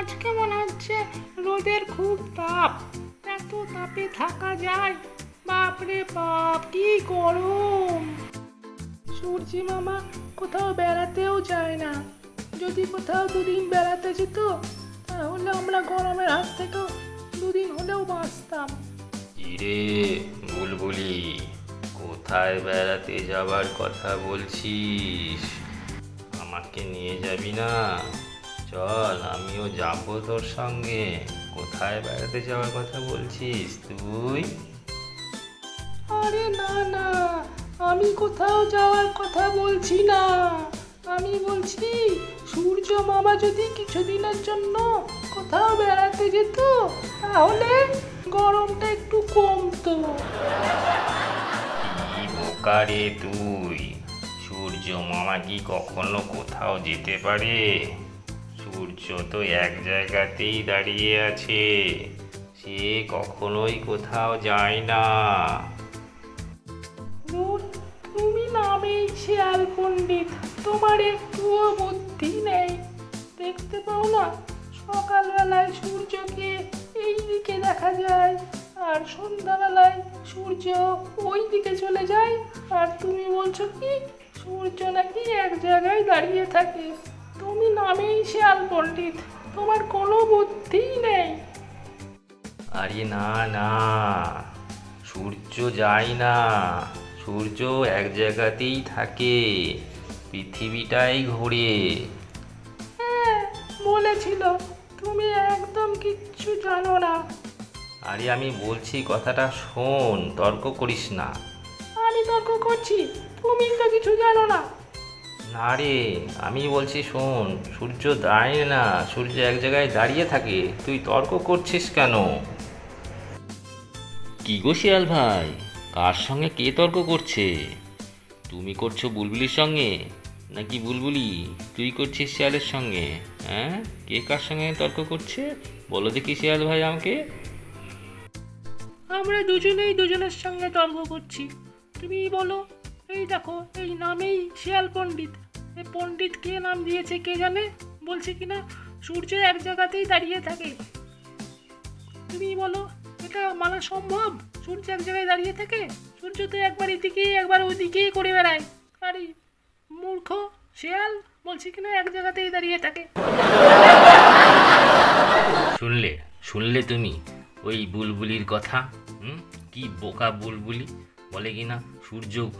আজকে মনে হচ্ছে রোদের খুব তাপ। এত তাপে থাকা যায়। বাপরে বাপ, কি গরম! সূর্যি মামা কোথাও বেড়াতেও যায় না। যদি কোথাও দুদিন বেড়াতে যেত, তাহলে আমরা গরমের হাত থেকেও দুদিন হলেও বাঁচতাম। ইরে, বুলবুলি, কোথায় বেড়াতে যাবার কথা বলছিস? আমাকে নিয়ে যাবি না? চল আমিও যাব তোর সঙ্গে। কোথায় বেড়াতে যাওয়ার কথা বলছিস তুই? আরে না না আমি কোথাও যাওয়ার কথা বলছি না। আমি বলছি সূর্য মামা যদি কিছুদিনের জন্য কোথাও বেড়াতে যেত তাহলে গরমটা একটু কমতো। কি বোকা তুই? সূর্য মামা কি কখনো কোথাও যেতে পারে? সূর্য তো এক জায়গাতেই দাঁড়িয়ে আছে। সে কখনোই কোথাও যায় না। তুমি নামেই শেয়াল পণ্ডিত, তোমার একটুও বুদ্ধি নেই। দেখতে পাও না, সকালবেলায় সূর্যকে এই দিকে দেখা যায়, আর সন্ধ্যাবেলায় সূর্য ওই দিকে চলে যায়। আর তুমি বলছো কি, সূর্য নাকি এক জায়গায় দাঁড়িয়ে থাকে। তুমি নামেই শেয়াল পণ্ডিত। তোমার কোনো বুদ্ধি নেই। আরে না না। সূর্য যায় না। সূর্য এক জায়গাতেই থাকে। পৃথিবীটাই ঘোরে। হ্যাঁ বলেছিল। তুমি একদম কিচ্ছু জানো না। আরে আমি বলছি কথাটা শোন তর্ক করিস না। আমি তর্ক করছি তুমি তো কিছু জানো না। না রে আমি বলছি শোন সূর্য দাঁড়িয়ে না সূর্য এক জায়গায় দাঁড়িয়ে থাকে তুই তর্ক করছিস কেন? কি গো শিয়াল ভাই কার সঙ্গে কে তর্ক করছে? তুমি করছ বুলবুলির সঙ্গে নাকি বুলবুলি? তুই করছিস শিয়ালের সঙ্গে হ্যাঁ? কে কার সঙ্গে তর্ক করছে? বলো দেখি শিয়াল ভাই আমাকে। আমরা দুজনেই দুজনের সঙ্গে তর্ক করছি তুমি বলো এই দেখো এই নামেই শিয়াল পণ্ডিত। এই পণ্ডিত কে নাম দিয়েছে কে জানে? বলছে কিনা, সূর্য এক জায়গাতেই দাঁড়িয়ে থাকে। তুমি বলো, এটা মানা সম্ভব? সূর্য এক জায়গায় দাঁড়িয়ে থাকে? সূর্য তো একবার এদিকেই, একবার ওদিকেই করে বেড়ায়। আরে, মূর্খ, শেয়াল, বলছে কিনা, এক জায়গাতেই দাঁড়িয়ে থাকে। শুনলে শুনলে তুমি ওই বুলবুলির কথা? হুম? কি বোকা বুলবুলি? বলে কি না সূর্য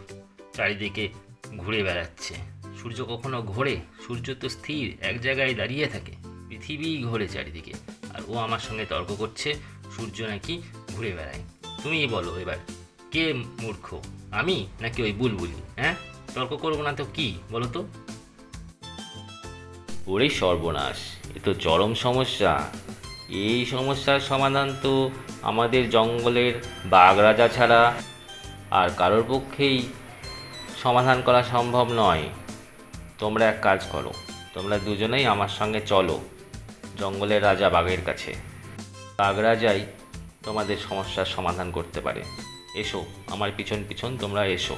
চারিদিকে ঘুরে বেড়াচ্ছে। সূর্য কখনো ঘোরে, সূর্য তো স্থির, এক জায়গায় দাঁড়িয়ে থাকে। পৃথিবী ঘোরে চারিদিকে, আর ও আমার সঙ্গে তর্ক করছে, সূর্য নাকি ঘুরে বেড়ায়। তুমিই বলো এবার, কে মূর্খ, আমি নাকি ওই বুলবুলি হ্যাঁ? তর্ক করব না তো কি, বলো তো? ওরে সর্বনাশ, এ তো চরম সমস্যা। এই সমস্যার সমাধান তো আমাদের জঙ্গলের বাঘ রাজা ছাড়া আর কারোর পক্ষেই সমাধান করা সম্ভব নয়। তোমরা এক কাজ করো, তোমরা দুজনেই আমার সঙ্গে চলো জঙ্গলের রাজা বাঘের কাছে। বাঘ রাজাই তোমাদের সমস্যার সমাধান করতে পারে। এসো, আমার পিছন পিছন তোমরা এসো।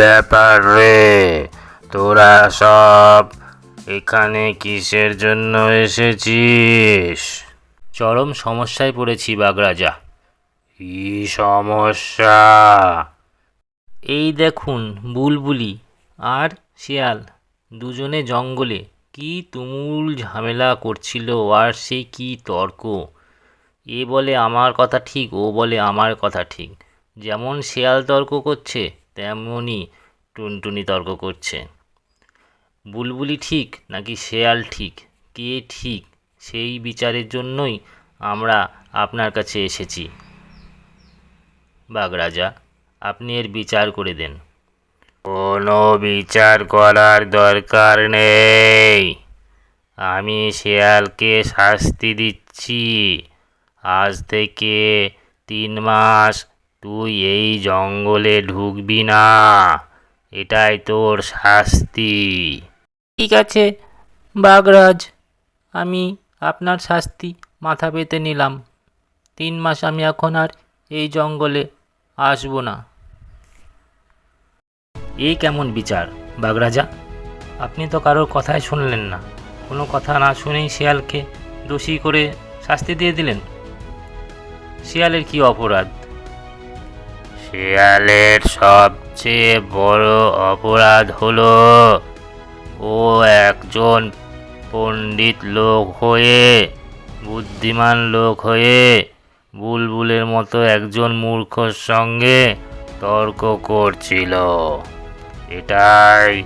ব্যাপার? রে তোরা সব এখানে কিসের জন্য এসেছিস? চরম সমস্যায় পড়েছি বাগরাজা। কি সমস্যা? এই দেখুন বুলবুলি আর শিয়াল দুজনে জঙ্গলে কি তুমুল ঝামেলা করছিল আর সে কি তর্ক? এ বলে আমার কথা ঠিক ও বলে আমার কথা ঠিক। যেমন শেয়াল তর্ক করছে তেমনই টুনটুনি তর্ক করছে। বুলবুলি ঠিক নাকি শেয়াল ঠিক? কে ঠিক? সেই বিচারের জন্যই আমরা আপনার কাছে এসেছি। বাগরাজা, আপনি এর বিচার করে দেন। কোনো বিচার করার দরকার নেই। আমি শেয়ালকে শাস্তি দিচ্ছি। আজ থেকে তিন মাস তুই এই জঙ্গলে ঢুকবি না। এটাই তোর শাস্তি। ঠিক আছে বাগরাজ আমি আপনার শাস্তি মাথা পেতে নিলাম। তিন মাস আমি এখন আর এই জঙ্গলে আসব না। এই কেমন বিচার বাগরাজা? আপনি তো কারোর কথাই শুনলেন না। কোনো কথা না শুনেই শিয়ালকে দোষী করে শাস্তি দিয়ে দিলেন? শিয়ালের কি অপরাধ? শিয়ালের সবচেয়ে বড় অপরাধ হলো ও একজন পণ্ডিত লোক হয়ে, বুদ্ধিমান লোক হয়ে বুলবুলের মতো একজন মূর্খর সঙ্গে তর্ক করছিল। এটাই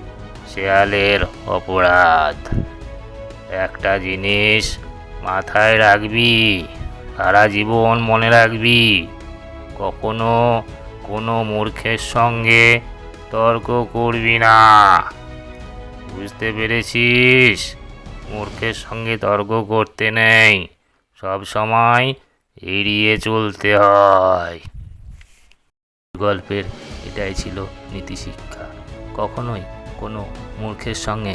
শেয়ালের অপরাধ। একটা জিনিস মাথায় রাখবি, সারা জীবন মনে রাখবি, কখনো কোনো মূর্খের সঙ্গে তর্ক করবি না। বুঝতে পেরেছিস? মূর্খের সঙ্গে তর্ক করতে নেই। সব সময় এড়িয়ে চলতে হয়। গল্পের এটাই ছিল নীতিশিক্ষা কখনোই কোনো মূর্খের সঙ্গে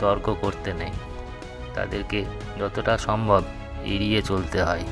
তর্ক করতে নেই। তাদেরকে যতটা সম্ভব এড়িয়ে চলতে হয়।